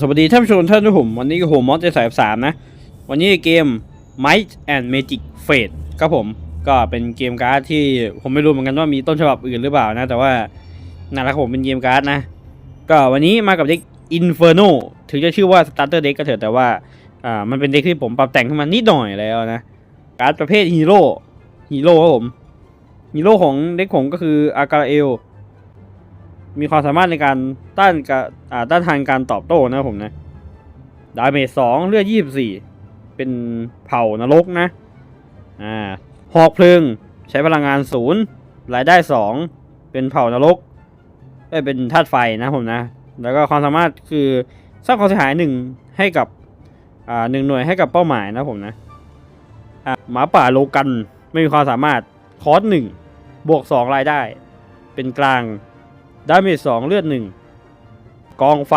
สวัสดีท่านผู้ชมท่านผู้ชมวันนี้ผมมอสเจสายสามนะ วันนี้เกม Might and Magic Fate ครับผมก็เป็นเกมการ์ดที่ผมไม่รู้เหมือนกันว่ามีต้นฉบับอื่นหรือเปล่านะ แต่ว่านั่นแหละครับผมเป็นเกมการ์ดนะ ก็วันนี้มากับเด็ก Inferno ถึงจะชื่อว่า Starter Deck ก็เถอะแต่ว่าอ่ามันเป็นเด็กที่ผมปรับแต่งขึ้นมานิดหน่อยแล้วนะ การ์ดประเภทฮีโร่ฮีโร่ครับผมฮีโร่ของเด็กผมก็คืออากาเอล มีความสามารถในการต้านการต้านทานการตอบโต้นะผมนะดาเมจสองเลือดยี่สิบสี่เป็นเผ่านรกนะอ่าหอกเพลิงใช้พลังงานศูนย์รายได้สองเป็นเผ่านรกได้เป็นธาตุไฟนะผมนะ แล้วก็ความสามารถคือสร้างความเสียหายหนึ่งให้กับอ่าหนึ่งหน่วยให้กับเป้าหมายนะผมนะอ่าหมาป่าโลกันไม่มีความสามารถคอสหนึ่งบวกสองรายได้ เป็นกลาง ดาเมจสองเลือดหนึ่งกองไฟ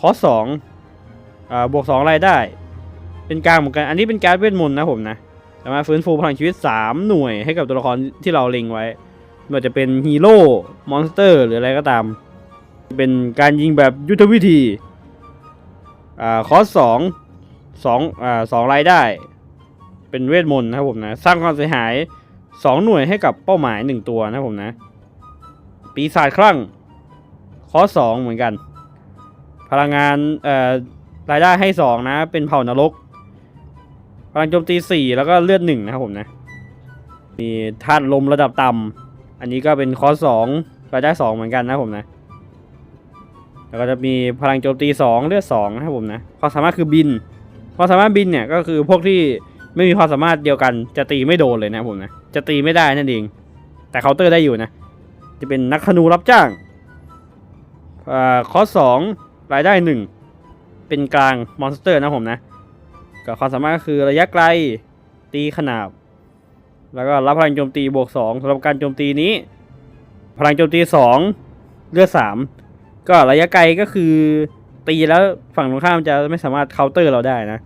คอสองอ่าบวกสองรายได้ เป็นกลางเหมือนกัน อันนี้เป็นการเวทมนต์นะผมนะสามารถฟื้นฟูพลังชีวิต 3 หน่วยให้กับตัวละครที่เราเล็งไว้ไม่ว่าจะเป็นฮีโร่ มอนสเตอร์ หรืออะไรก็ตาม เป็นการยิงแบบยุทธวิธี อ่า คอสสองสองอ่าสองรายได้ เป็นเวทมนต์นะครับผมนะ สร้างความเสียหาย 2 หน่วยให้กับเป้าหมาย 1 ตัวนะครับผมนะ ปีศาจคลั่งคอสองเหมือนกัน พลังงานเอ่อรายได้ให้สองนะ เป็นเผ่านรกพลังโจมตีสี่แล้วก็เลือดหนึ่งนะครับผมนะ มีธาตุลมระดับต่ำอันนี้ก็เป็นคอสองรายได้สองเหมือนกันนะผมนะ แล้วก็จะมีพลังโจมตีสองเลือดสองนะครับผมนะความสามารถคือบินความสามารถบินเนี่ยก็คือพวกที่ไม่มีความสามารถเดียวกันจะตีไม่โดนเลยนะผมนะ จะตีไม่ได้นั่นเอง แต่เคาน์เตอร์ได้อยู่นะ จะเป็นนักธนูรับจ้างอ่าคอสองรายได้หนึ่งเป็นกลางมอนสเตอร์นะผมนะกับความสามารถก็คือระยะไกลตีขนาบ แล้วก็รับพลังโจมตีบวกสองสำหรับการโจมตีนี้ พลังโจมตีสองเลือดสามก็ระยะไกลก็คือตีแล้วฝั่งตรงข้ามจะไม่สามารถเคาน์เตอร์เราได้นะ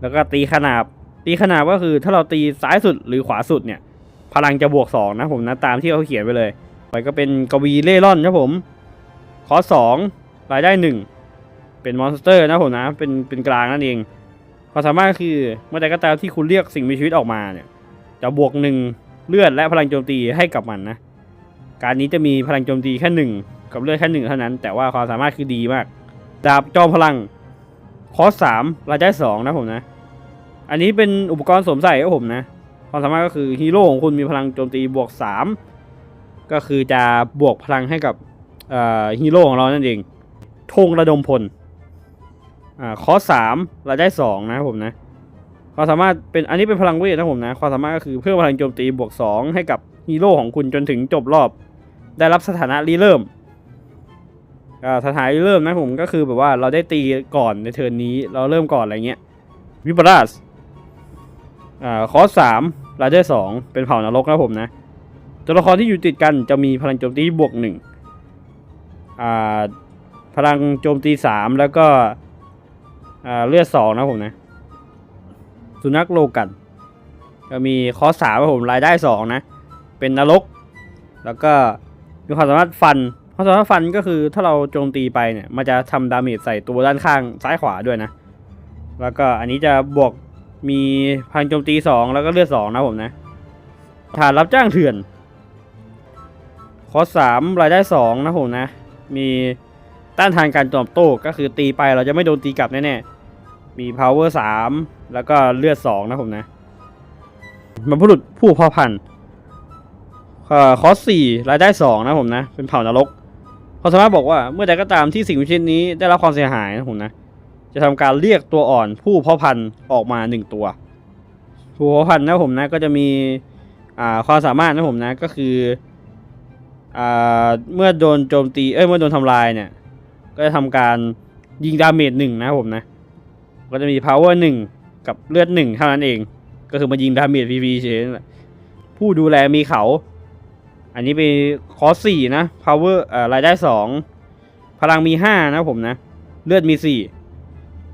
แล้วก็ตีขนาบ ตีขนาบก็คือถ้าเราตีซ้ายสุดหรือขวาสุดเนี่ย พลังจะบวกสองนะผมนะตามที่เขาเขียนไปเลย ไปก็เป็นกวีเล่ร่อนครับผม คอสองรายได้หนึ่งเป็นมอนสเตอร์นะผมนะ เป็นเป็นกลางนั่นเองความสามารถคือเมื่อใดก็ตามที่คุณเรียกสิ่งมีชีวิตออกมาเนี่ย จะบวกหนึ่งเลือดและพลังโจมตีให้กับมันนะ การนี้จะมีพลังโจมตีแค่หนึ่งกับเลือดแค่หนึ่งเท่านั้น แต่ว่าความสามารถคือดีมาก ดาบจอมพลัง คอสสามรายได้สองนะผมนะ อันนี้เป็นอุปกรณ์สวมใส่ครับผมนะ ความสามารถก็คือฮีโร่ของคุณมีพลังโจมตีบวกสาม ก็คือจะบวกพลังให้กับฮีโร่ของเรานั่นเองธงระดมพลอ่าคอสามเราได้สองนะครับผมนะความสามารถเป็นอันนี้เป็นพลังเวทนะผมนะความสามารถก็คือเพิ่มพลังโจมตีบวกสองให้กับฮีโร่ของคุณจนถึงจบรอบ ได้รับสถานะรีเริ่มอ่าสถานะรีเริ่มนะผมก็คือแบบว่าเราได้ตีก่อนในเทิร์นนี้เราเริ่มก่อนอะไรเงี้ยวิปราสอ่าคอสสามราได้สองเป็นเผ่านรกนะผมนะ ตัวละครที่อยู่ติดกันจะมีพลังโจมตีบวกหนึ่งอ่าพลังโจมตีสามแล้วก็อ่าเลือดสองนะผมนะ สุนัขโลกันก็มีคอสามผมรายได้สองนะ เป็นนรก แล้วก็มีความสามารถฟันความสามารถฟันก็คือถ้าเราโจมตีไปเนี่ย มันจะทำดาเมจใส่ตัวด้านข้างซ้ายขวาด้วยนะ แล้วก็อันนี้จะบวกมีพลังโจมตีสองแล้วก็เลือดสองนะผมนะฐานรับจ้างเถื่อน คอสามรายได้สองนะผมนะ มีต้านทานการตอบโต้ก็คือตีไปเราจะไม่โดนตีกลับแน่ๆมี power สามแล้วก็เลือดสองนะผมนะบรรพบุรุษผู้พ่อพันธุ์เอ่อคอสสี่รายได้สองนะผมนะ เป็นเผ่านรกเขาสามารถบอกว่าเมื่อใดก็ตามที่สิ่งมีชีวิตนี้ได้รับความเสียหายนะผมนะ จะทำการเรียกตัวอ่อนผู้พ่อพันธุ์ออกมาหนึ่งตัว ผู้พ่อพันธุ์นะผมนะก็จะมีความสามารถนะผมนะก็คือ เมื่อโดนโจมตี เอ้ย เมื่อโดนทำลายเนี่ย ก็จะทำการยิงดาเมจหนึ่งนะผมนะ ก็จะมี power หนึ่งกับเลือดหนึ่งเท่านั้นเอง ก็คือมายิงดาเมจ PV เฉยๆผู้ดูแลมีเขา อันนี้เป็นคอสี่นะ power เอ่อรายได้สอง พลังมีห้านะผมนะ เลือดมีสี่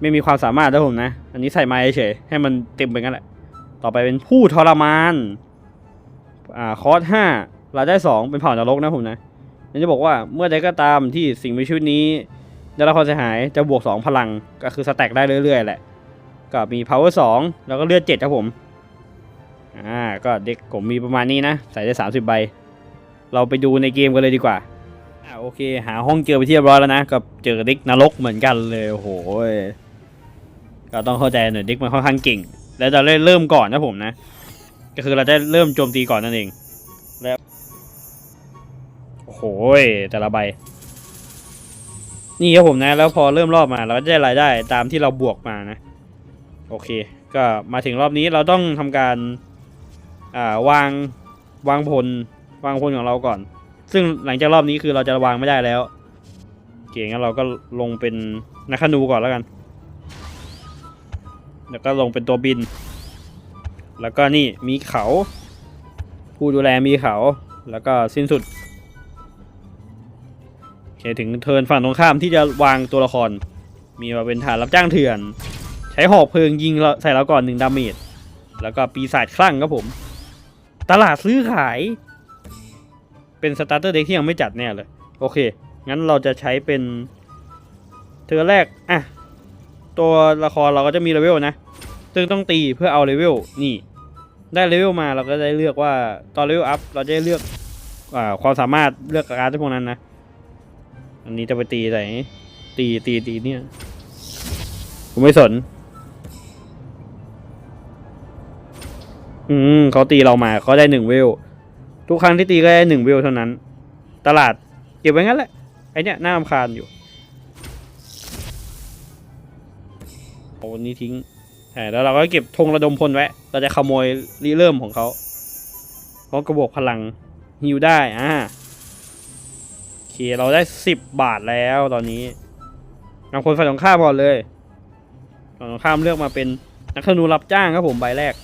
ไม่มีความสามารถนะผมนะ อันนี้ใส่มาเฉยๆให้มันเต็มไปงั้นแหละ ต่อไปเป็นผู้ทรมาน อ่า คอร์สห้า เราได้สองเป็นเผ่านรกนะผมนะนั่นจะบอกว่าเมื่อใดก็ตามที่สิ่งมีชีวิตนี้ได้รับความเสียหายจะบวก 2 พลังก็คือสแต็กได้เรื่อยๆแหละ ก็มี power 2 แล้วก็เลือด7ครับผมอ่าก็เด็กผมมีประมาณนี้นะ ใส่ได้ 30 ใบ เราไปดูในเกมกันเลยดีกว่าอ่าโอเค หาห้องเจอไปที่เรียบร้อยแล้วนะก็เจอเด็กนรกเหมือนกันเลยโอ้โหยก็ต้องเข้าใจหน่อยเด็กมันค่อนข้างเก่ง แล้วจะเริ่มก่อนนะผมนะ ก็คือเราจะเริ่มโจมตีก่อนนั่นเองแล้ว แต่ละใบ นี่ครับผมนะ แล้วพอเริ่มรอบมา เราก็จะได้รายได้ตามที่เราบวกมานะ โอเค ก็มาถึงรอบนี้เราต้องทำการอ่าวางวางพลวางพลของเราก่อน ซึ่งหลังจากรอบนี้คือเราจะวางไม่ได้แล้วโอเคงั้นเราก็ลงเป็นนักขนูก่อนแล้วกัน แล้วก็ลงเป็นตัวบิน แล้วก็นี่มีเขา ผู้ดูแลมีเขา แล้วก็สิ้นสุด คถึงเทินฝั่งตรงข้ามที่จะวางตัวละคร มีมาเป็นฐานรับจ้างเถื่อน ใช้หอกเพลิงยิงใส่เราก่อนหนึ่งดาเมจแล้วก็ปีศาจคลั่งครับผม ตลาดซื้อขาย เป็นสตาร์เตอร์เด็กที่ยังไม่จัดแน่เลย โอเค งั้นเราจะใช้เป็น เธอแรก อะ ตัวละครเราก็จะมีเลเวลนะ ซึ่งต้องตีเพื่อเอาเลเวล นี่ ได้เลเวลมาเราก็ได้เลือกว่าตอนเลเวลอัพเราจะได้เลือกอความสามารถเลือกการ์ดพวกนั้นนะ อันนี้จะไปตีไหนตีตีตีเนี่ยผมไม่สน อืมเขาตีเรามาเขาได้หนึ่งเวล ทุกครั้งที่ตีก็ได้หนึ่งเวลเท่านั้น ตลาดเก็บไว้งั้นแหละ ไอเนี้ยน่ารำคาญอยู่โอ้นี่ทิ้งใช่แล้วเราก็เก็บธงระดมพลไว้ เราจะขโมยรีเริ่มของเขาเพราะกระบอกพลังฮิวได้ อ่า เคเราได้สิบบาทแล้วตอนนี้นำคนฝ่ายตรงข้ามก่อนเลยฝ่ายตรงข้ามเลือกมาเป็นนักธนูรับจ้างครับผมใบแรก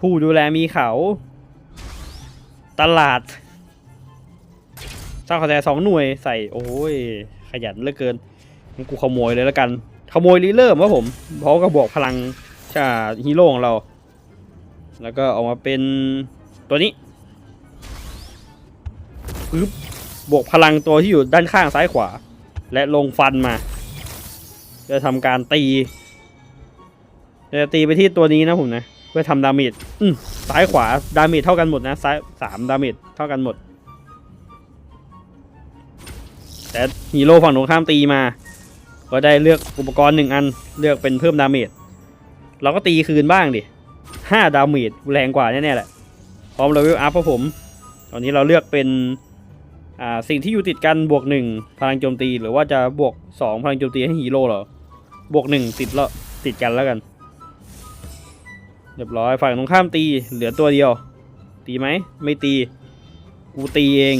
ผู้ดูแลมีเขา ตลาดสร้างคะแนนสองหน่วยใส่โอ้ยขยันเหลือเกินงั้นกูขโมยเลยแล้วกัน ขโมยรีเริ่มครับผมเพราะกระบอกพลังชาฮีโร่ของเรา แล้วก็ออกมาเป็นตัวนี้ปึ๊บ บวกพลังตัวที่อยู่ด้านข้างซ้ายขวา และลงฟันมา จะทำการตีจะตีไปที่ตัวนี้นะผมนะ เพื่อทำดาเมจซ้ายขวาดาเมจเท่ากันหมดนะซ้ายสามดาเมจเท่ากันหมด แต่ฮีโร่ฝั่งตรงข้ามตีมา ก็ได้เลือกอุปกรณ์หนึ่งอันเลือกเป็นเพิ่มดาเมจเราก็ตีคืนบ้างดิห้าดาเมจแรงกว่าแน่ๆแหละพร้อมเลเวลอัพครับผม ตอนนี้เราเลือกเป็น อ่าสิ่งที่อยู่ติดกันบวกหนึ่งพลังโจมตีหรือว่าจะบวกสองพลังโจมตีให้ฮีโร่เหรอบวกหนึ่งติดแล้วติดกันแล้วกันเรียบร้อยฝั่งตรงข้ามตีเหลือตัวเดียว ตีไหมไม่ตีกูตีเอง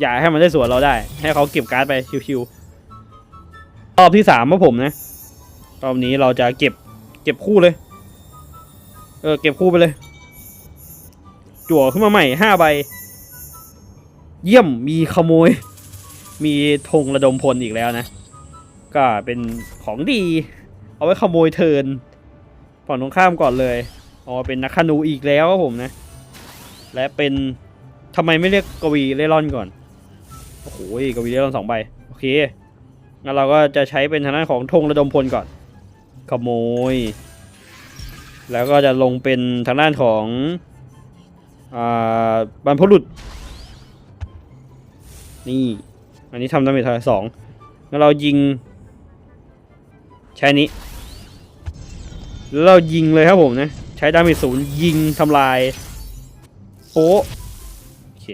อย่าให้มันได้สวนเราได้ ให้เขาเก็บการ์ดไปชิวๆรอบที่สามของผมนะรอบนี้เราจะเก็บเก็บคู่เลย เออเก็บคู่ไปเลย จั่วขึ้นมาใหม่ห้าใบ เยี่ยมมีขโมย มีธงระดมพลอีกแล้วนะ ก็เป็นของดี เอาไว้ขโมยเทินฝั่งตรงข้ามก่อนเลยเอามาเป็นนักขนูอีกแล้วครับผมนะ และเป็นทำไมไม่เรียกกวีเล่ร่อนก่อนโอ้โหกวีเล่ร่อนสองใบโอเคงั้นเราก็จะใช้เป็นทางด้านของธงระดมพลก่อน ขโมย แล้วก็จะลงเป็นทางด้านของอ่าบรรพบุรุษ นี่ อันนี้ทำดาเมจเท่าไหร่สองงั้นเรายิง ใช้นี้แล้วเรายิงเลยครับผมนะ ใช้ดาเมจศูนย์ยิงทำลายโป๊ะโอเค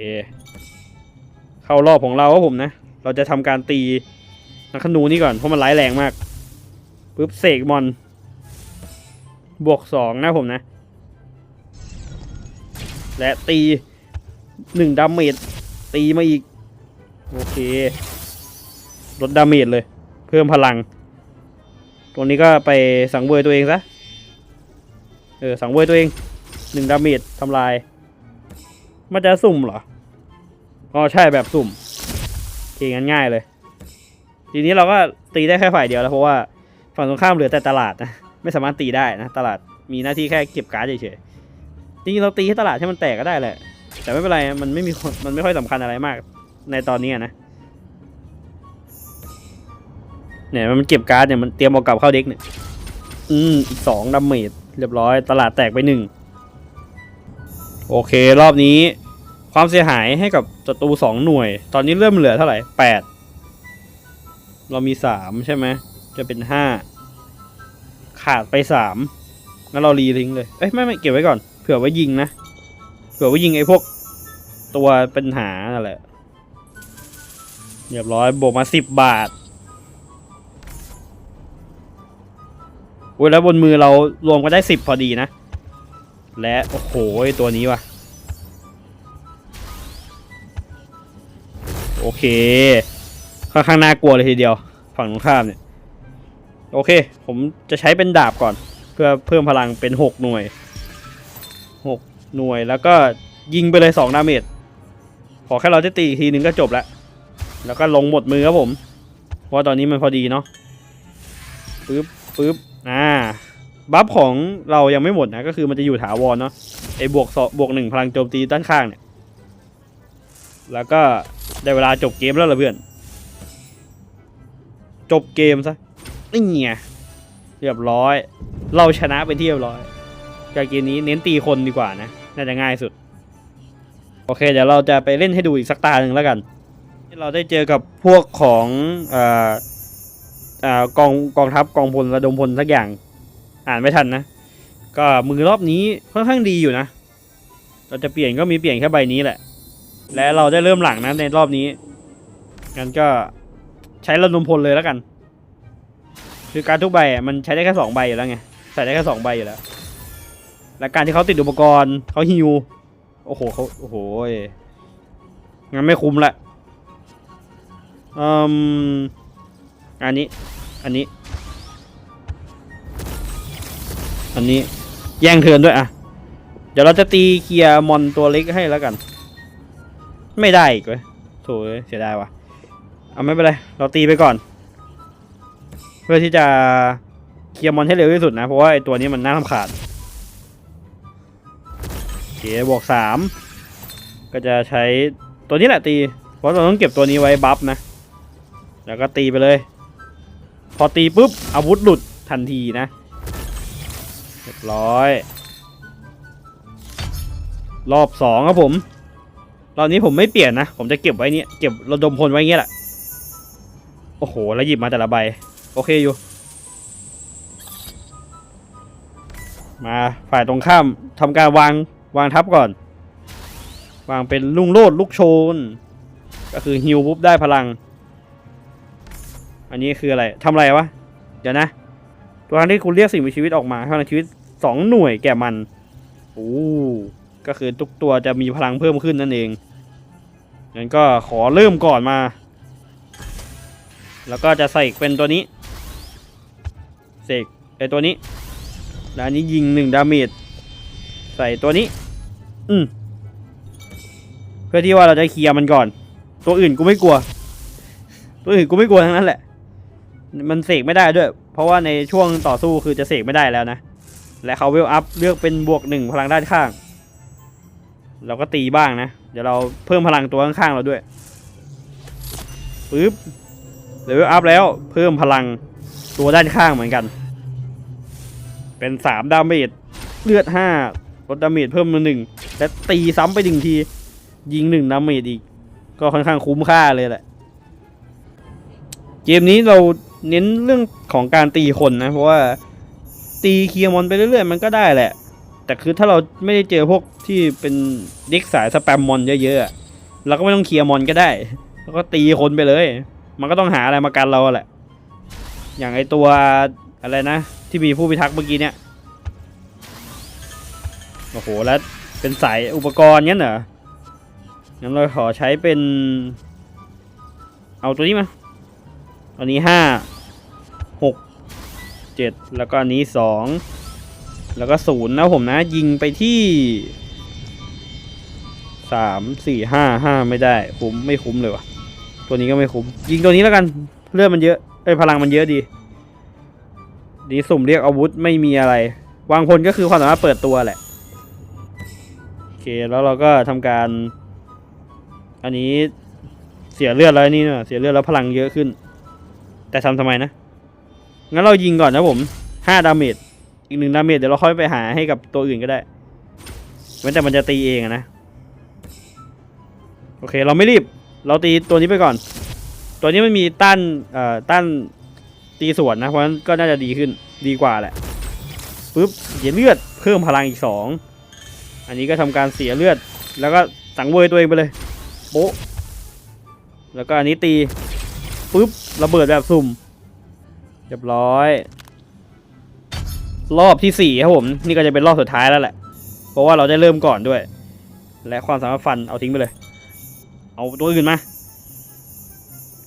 เข้ารอบของเราครับผมนะ เราจะทำการตีนักขนูนี่ก่อน เพราะมันร้ายแรงมากปุ๊บเสกมอน บวกสองนะผมนะ และตีหนึ่งดาเมจตีมาอีก โอเค ลดดาเมจเลย เพิ่มพลัง ตรงนี้ก็ไปสังเวยตัวเองซะ เออ สังเวยตัวเองหนึ่งดาเมจทำลาย มันจะสุ่มเหรอ อ๋อ ใช่แบบสุ่มโอเคงั้นง่ายเลย ทีนี้เราก็ตีได้แค่ฝ่ายเดียวแล้วเพราะว่าฝั่งตรงข้ามเหลือแต่ตลาดนะ ไม่สามารถตีได้นะ ตลาดมีหน้าที่แค่เก็บการ์ดเฉยๆจริงๆเราตีให้ตลาดให้มันแตกก็ได้แหละ แต่ไม่เป็นไร มันไม่มีมันไม่ค่อยสำคัญอะไรมาก ในตอนนี้นะเนี่ยมันเก็บการ์ดเนี่ยมันเตรียมเอากลับเข้าเด็กเนี่ย อืมอีกสองดาเมจเรียบร้อยตลาดแตกไปหนึ่งโอเครอบนี้ ความเสียหายให้กับศัตรูสองหน่วย ตอนนี้เริ่มเหลือเท่าไหร่แปดเรามีสามใช่ไหมจะเป็นห้าขาดไปสามงั้นเรารีทิ้งเลย เอ้ยไม่ไม่เก็บไว้ก่อน เผื่อไว้ยิงนะ เผื่อไว้ยิงไอ้พวกตัวปัญหานั่นแหละ เรียบร้อยบวกมาสิบบาทอุ้ยแล้วบนมือเรารวมก็ได้สิบพอดีนะ และ โอ้โหตัวนี้ว่ะ โอเค ค่อนข้างน่ากลัวเลยทีเดียว ฝั่งตรงข้ามเนี่ย โอเค ผมจะใช้เป็นดาบก่อน เพื่อเพิ่มพลังเป็นหกหน่วยหกหน่วยแล้วก็ยิงไปเลยสองดาเมจขอแค่เราจะตีอีกทีนึงก็จบแล้ว แล้วก็ลงหมดมือครับผม เพราะว่าตอนนี้มันพอดีเนาะปึ๊บปึ๊บอ่าบัฟของเรายังไม่หมดนะ ก็คือมันจะอยู่ถาวรเนาะไอ้บวกสบวกหนึ่งพลังโจมตีด้านข้างเนี่ย แล้วก็ได้เวลาจบเกมแล้วล่ะเพื่อน จบเกมซะนี่ไงเรียบร้อย เราชนะเป็นที่เรียบร้อย จากเกมนี้เน้นตีคนดีกว่านะ น่าจะง่ายสุด โอเค เดี๋ยวเราจะไปเล่นให้ดูอีกสักตาหนึ่งแล้วกัน เราได้เจอกับพวกของอ่าอ่ากองกองทัพกองพลระดมพลสักอย่าง อ่านไม่ทันนะ ก็มือรอบนี้ค่อนข้างดีอยู่นะ เราจะเปลี่ยนก็มีเปลี่ยนแค่ใบนี้แหละ และเราได้เริ่มหลังนะในรอบนี้งั้นก็ใช้ระดมพลเลยแล้วกัน คือการทุกใบมันใช้ได้แค่สองใบอยู่แล้วไงใส่ได้แค่สองใบอยู่แล้ว และการที่เขาติดอุปกรณ์เขาฮิวโอ้โหเขาโอ้โหงั้นไม่คุ้มละ อืมอันนี้ อันนี้ อันนี้แย่งเทินด้วยอะ เดี๋ยวเราจะตีเคลียร์มอนตัวเล็กให้แล้วกัน ไม่ได้อีกเว้ยโถ่เสียดายว่ะ เอาไม่เป็นไร เราตีไปก่อน เพื่อที่จะเคลียร์มอนให้เร็วที่สุดนะ เพราะว่าไอตัวนี้มันน่าทำขาดโอเคบวกสามก็จะใช้ตัวนี้แหละตี เพราะเราต้องเก็บตัวนี้ไว้บัฟนะ แล้วก็ตีไปเลย พอตีปุ๊บอาวุธหลุดทันทีนะเรียบร้อย รอบสองครับผมรอบนี้ผมไม่เปลี่ยนนะ ผมจะเก็บไว้เนี่ยเก็บระดมพลไว้เงี้ยแหละโอ้โห แล้วหยิบมาแต่ละใบ โอเคอยู่ มาฝ่ายตรงข้ามทำการวางวางทับก่อน วางเป็นลุงโลดลูกโชน ก็คือฮิวปุ๊บได้พลัง อันนี้คืออะไรทำอะไรวะ เดี๋ยวนะ ตัวครั้งที่คุณเรียกสิ่งมีชีวิตออกมาพลังชีวิตสองหน่วยแก่มันโอ้ก็คือทุกตัวจะมีพลังเพิ่มขึ้นนั่นเองงั้นก็ขอเริ่มก่อนมา แล้วก็จะใส่เป็นตัวนี้เสกไอตัวนี้แล้วนนี้ยิงหนึ่งดาเมจใส่ตัวนี้ อืมเพื่อที่ว่าเราจะเคลียร์มันก่อน ตัวอื่นกูไม่กลัว ตัวอื่นกูไม่กลัวทั้งนั้นแหละ มันเสกไม่ได้ด้วย เพราะว่าในช่วงต่อสู้คือจะเสกไม่ได้แล้วนะ และเขาเวลอัพเลือกเป็นบวกหนึ่งพลังด้านข้าง เราก็ตีบ้างนะ เดี๋ยวเราเพิ่มพลังตัวข้างๆเราด้วยปึ๊บเลเวลอัพแล้วเพิ่มพลังตัวด้านข้างเหมือนกัน เป็นสามดาเมจเลือดห้าลดดาเมจเพิ่มมาหนึ่งและตีซ้ำไปหนึ่งที ยิงหนึ่งดาเมจอีก ก็ค่อนข้างคุ้มค่าเลยแหละ เกมนี้เรา เน้นเรื่องของการตีคนนะ เพราะว่าตีเคลียร์มอนไปเรื่อยๆ มันก็ได้แหละ แต่คือถ้าเราไม่ได้เจอพวกที่เป็นเด็กสายสแปมมอนเยอะๆเราก็ไม่ต้องเคลียร์มอนก็ได้แล้วก็ตีคนไปเลย มันก็ต้องหาอะไรมากันเราแหละ อย่างไอตัวอะไรนะ ที่มีผู้พิทักษ์เมื่อกี้เนี่ยโอ้โหแล้วเป็นสายอุปกรณ์งั้นเหรองั้นเราขอใช้เป็น เอาตัวนี้มา อันนี้ห้า 7 แล้วก็นนี้ 2 แล้วก็0นะผมนะ ยิงไปที่ 3 4 5 5 ไม่ได้คุ้มไม่คุ้มเลยวะตัวนี้ก็ไม่คุ้ม ยิงตัวนี้แล้วกันเลือดมันเยอะไอ้พลังมันเยอะดีดีสุ่มเรียกอาวุธไม่มีอะไร วางพลก็คือความสามารถเปิดตัวแหละโอเคแล้วเราก็ทำการ อันนี้เสียเลือดแล้วนี่เนะเสียเลือดแล้วพลังเยอะขึ้น แต่ทำทำไมนะ งั้นเรายิงก่อนนะผมห้าดาเมจอีกหนึ่งดาเมจเดี๋ยวเราค่อยไปหาให้กับตัวอื่นก็ได้เว้นแต่มันจะตีเองนะ โอเค เราไม่รีบ เราตีตัวนี้ไปก่อน ตัวนี้มันมีต้านเอ่อต้านตีสวนนะ เพราะฉะนั้นก็น่าจะดีขึ้นดีกว่าแหละปึ๊บเสียเลือดเพิ่มพลังอีกสองอันนี้ก็ทำการเสียเลือด แล้วก็สังเวยตัวเองไปเลยโป๊ะแล้วก็อันนี้ตีปึ๊บระเบิดแบบสุ่ม เรียบร้อย รอบที่สี่ครับผม นี่ก็จะเป็นรอบสุดท้ายแล้วแหละ เพราะว่าเราได้เริ่มก่อนด้วย และความสามารถฟันเอาทิ้งไปเลย เอาตัวอื่นมา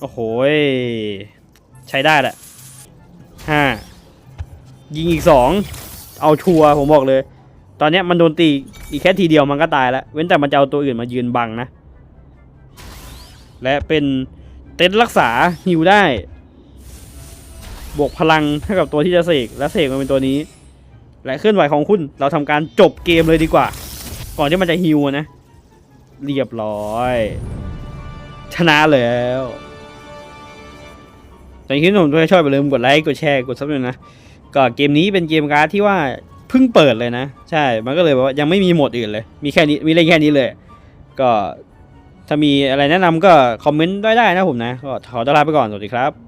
โอ้โหยใช้ได้แหละห้ายิงอีกสองเอาชัวร์ผมบอกเลย ตอนนี้มันโดนตีอีกแค่ทีเดียวมันก็ตายแล้ว เว้นแต่มันจะเอาตัวอื่นมายืนบังนะ และเป็นเต็นท์รักษาฮิวได้ บวกพลังให้กับตัวที่จะเสกและเสกมันเป็นตัวนี้ และเคลื่อนไหวของคุณเราทำการจบเกมเลยดีกว่า ก่อนที่มันจะฮิวนะ เรียบร้อย ชนะแล้วแต่ที่ผมด้วยชอบอย่าลืมกดไลค์กดแชร์กดซับด้วยนะก็เกมนี้เป็นเกมการ์ดที่ว่าเพิ่งเปิดเลยนะ ใช่ มันก็เลยว่ายังไม่มีโหมดอื่นเลย มีแค่นี้มีเล่นแค่นี้เลย ก็ถ้ามีอะไรแนะนำก็คอมเมนต์ได้ได้นะผมนะ ก็ขอตลาไปก่อน สวัสดีครับ